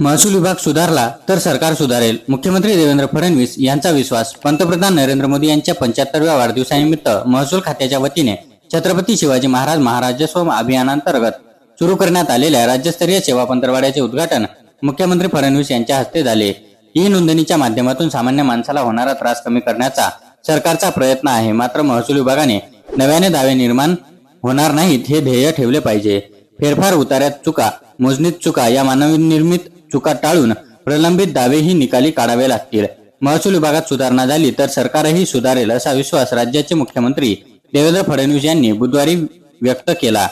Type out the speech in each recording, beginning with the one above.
महसूल विभाग सुधारला तर सरकार सुधारेल. मुख्यमंत्री देवेंद्र फडणवीस यांचा विश्वास पंतप्रधान नरेंद्र मोदी यांच्या पंच्याहत्तरव्या वाढदिवसानिमित्त महसूल खात्याच्या वतीने छत्रपती शिवाजी महाराज महाराजस्व अभियानांतर्गत सुरू करण्यात आलेल्या राज्यस्तरीय सेवा पंधरवाड्याचे उद्घाटन मुख्यमंत्री फडणवीस यांच्या हस्ते झाले. ई नोंदणीच्या माध्यमातून सामान्य माणसाला होणारा त्रास कमी करण्याचा सरकारचा प्रयत्न आहे. मात्र महसूल विभागाने नव्याने दावे निर्माण होणार नाहीत हे ध्येय ठेवले पाहिजे. फेरफार उतार्यात चुका मोजणीत चुका या मानवनिर्मित चुका टाळून प्रलंबित दावेही निकाली काढावे लागतील. महसूल विभागात सुधारणा झाली तर सरकारही सुधारेल असा विश्वास राज्याचे मुख्यमंत्री देवेंद्र फडणवीस यांनी बुधवारी व्यक्त केला.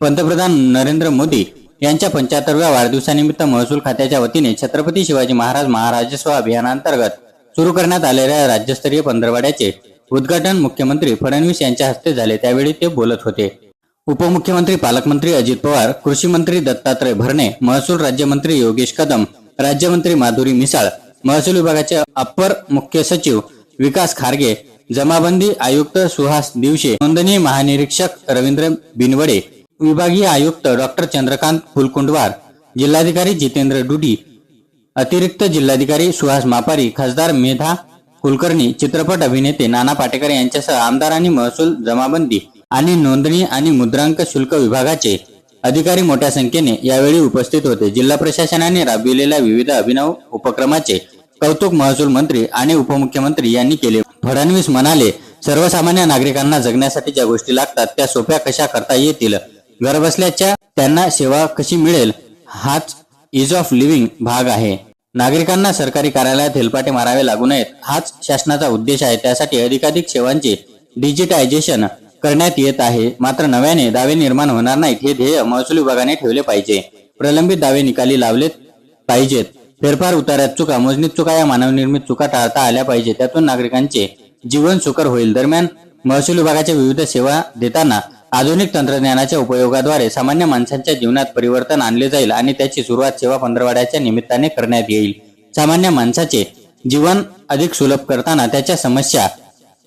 पंतप्रधान नरेंद्र मोदी यांच्या पंच्याहत्तरव्या वाढदिवसानिमित्त महसूल खात्याच्या वतीने छत्रपती शिवाजी महाराज महाराजस्व अभियानांतर्गत सुरू करण्यात आलेल्या राज्यस्तरीय पंधरवाड्याचे उद्घाटन मुख्यमंत्री फडणवीस यांच्या हस्ते झाले. त्यावेळी ते बोलत होते. उपमुख्यमंत्री पालकमंत्री अजित पवार कृषी मंत्री दत्तात्रय भरणे महसूल राज्यमंत्री योगेश कदम राज्यमंत्री माधुरी मिसाळ महसूल विभागाचे अप्पर मुख्य सचिव विकास खारगे जमाबंदी आयुक्त सुहास दिवशे नोंदणी महानिरीक्षक रवींद्र बिनवडे विभागीय आयुक्त डॉक्टर चंद्रकांत फुलकुंडवार जिल्हाधिकारी जितेंद्र डुडी अतिरिक्त जिल्हाधिकारी सुहास मापारी खासदार मेधा कुलकर्णी चित्रपट अभिनेते नाना पाटेकर यांच्यासह आमदार आणि महसूल जमाबंदी आणि नोंदणी आणि मुद्रांक शुल्क विभागाचे अधिकारी मोठ्या संख्येने यावेळी उपस्थित होते. जिल्हा प्रशासनाने राबविलेल्या विविध अभिनव उपक्रमाचे कौतुक महसूल मंत्री आणि उपमुख्यमंत्री यांनी केले. फडणवीस म्हणाले सर्वसामान्य नागरिकांना जगण्यासाठी ज्या गोष्टी लागतात त्या सोप्या कशा करता येतील? घरबसल्याच्या त्यांना सेवा कशी मिळेल? हाच इज ऑफ लिव्हिंग भाग आहे. नागरिकांना सरकारी कार्यालयात हेलपाटे मारावे लागू नयेत हाच शासनाचा उद्देश आहे. त्यासाठी अधिकाधिक सेवांचे डिजिटायझेशन करण्यात येत आहे. मात्र नव्याने दावे निर्माण होणार नाहीत. हे ध्येय महसूल विभागाने ठेवले पाहिजे. प्रलंबित दावे निकाली लावलेत पाहिजेत. फेरफार उतार्यात चुका मोजणीत चुका या मानवनिर्मित चुका टाळता आल्या पाहिजे. त्यातून नागरिकांचे जीवन सुकर होईल. दरम्यान महसूल विभागाच्या विविध सेवा देताना आधुनिक तंत्रज्ञानाच्या उपयोगाद्वारे सामान्य माणसांच्या जीवनात परिवर्तन आणले जाईल आणि त्याची सुरुवात सेवा पंधरवाड्याच्या निमित्ताने करण्यात येईल. सामान्य माणसाचे जीवन अधिक सुलभ करताना त्याच्या समस्या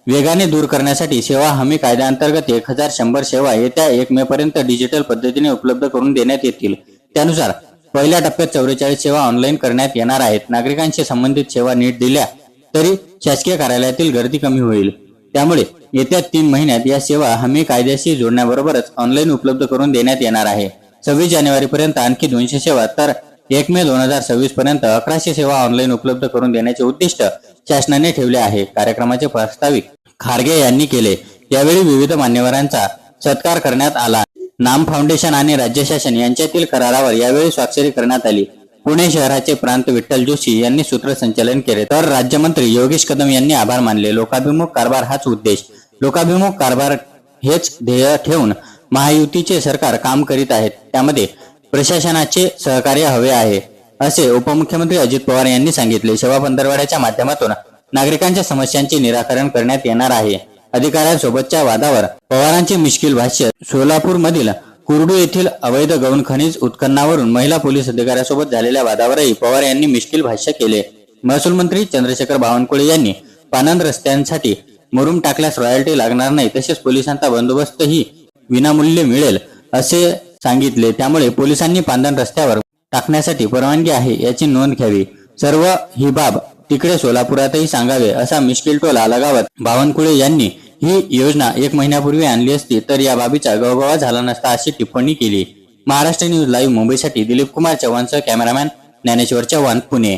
वेगाने दूर करण्यासाठी सेवा हमी कायद्याअंतर्गत एक हजार शंभर सेवा येत्या एक मे पर्यंत डिजिटल पद्धतीने उपलब्ध करून देण्यात येतील. त्यानुसार पहिल्या टप्प्यात चौवेचाळीस सेवा ऑनलाईन करण्यात येणार आहेत. नागरिकांशी संबंधित सेवा नीट दिल्या तरी शासकीय कार्यालयातील गर्दी कमी होईल. त्यामुळे येत्या तीन महिन्यात या सेवा हमी कायद्याशी जोडण्याबरोबरच ऑनलाईन उपलब्ध करून देण्यात येणार आहे. सव्वीस जानेवारी पर्यंत आणखी दोनशे सेवा तर एक मे दोन हजार सव्वीस पर्यंत अकराशे सेवा ऑनलाईन उपलब्ध करून देण्याचे उद्दिष्ट शासनाने ठेवले आहे. कार्यक्रमाचे प्रास्ताविक खारगे यांनी केले. यावेळी विविध मान्यवरांचा सत्कार करण्यात आला. नाम फाउंडेशन आणि राज्य शासन यांच्यातील करारावर यावेळी स्वाक्षरी करण्यात आली. पुणे शहराचे प्रांत विठ्ठल जोशी यांनी सूत्रसंचालन केले. तर राज्यमंत्री योगेश कदम यांनी आभार मानले. लोकाभिमुख कारभार हाच उद्देश. लोकाभिमुख कारभार हेच ध्येय ठेवून महायुतीचे सरकार काम करीत आहेत. त्यामध्ये प्रशासनाचे सहकार्य हवे आहे. असे उपमुख्यमंत्री अजित पवार यांनी सांगितले. सेवा पंधरवाड्याच्या माध्यमातून नागरिकांच्या समस्यांचे निराकरण करण्यात येणार आहे. अधिकाऱ्यांसोबतच्या वादावर पवारांचे मिश्किल भाष्य सोलापूर मधील कुर्डू येथील अवैध गौण खनिज उत्खननावरून महिला पोलीस अधिकाऱ्यासोबत झालेल्या वादावरही पवार यांनी मिश्किल भाष्य केले. महसूल मंत्री चंद्रशेखर बावनकुळे यांनी पानंद रस्त्यांसाठी मुरुम टाकल्यास रॉयल्टी लागणार नाही तसेच पोलिसांचा बंदोबस्तही विनामूल्य मिळेल असे सांगितले. त्यामुळे पोलिसांनी पांदन रस्त्यावर टाकण्यासाठी परवानगी आहे याची नोंद घ्यावी. सर्व ही बाब तिकडे सोलापुरातही सांगावे असा मिश्किल टोला लगावत बावनकुळे यांनी ही योजना एक महिन्यापूर्वी आणली असती तर या बाबीचा गवगवा झाला नसता अशी टिप्पणी केली. महाराष्ट्र न्यूज लाईव्ह मुंबईसाठी दिलीप कुमार चव्हाणसह कॅमेरामॅन ज्ञानेश्वर चव्हाण पुणे.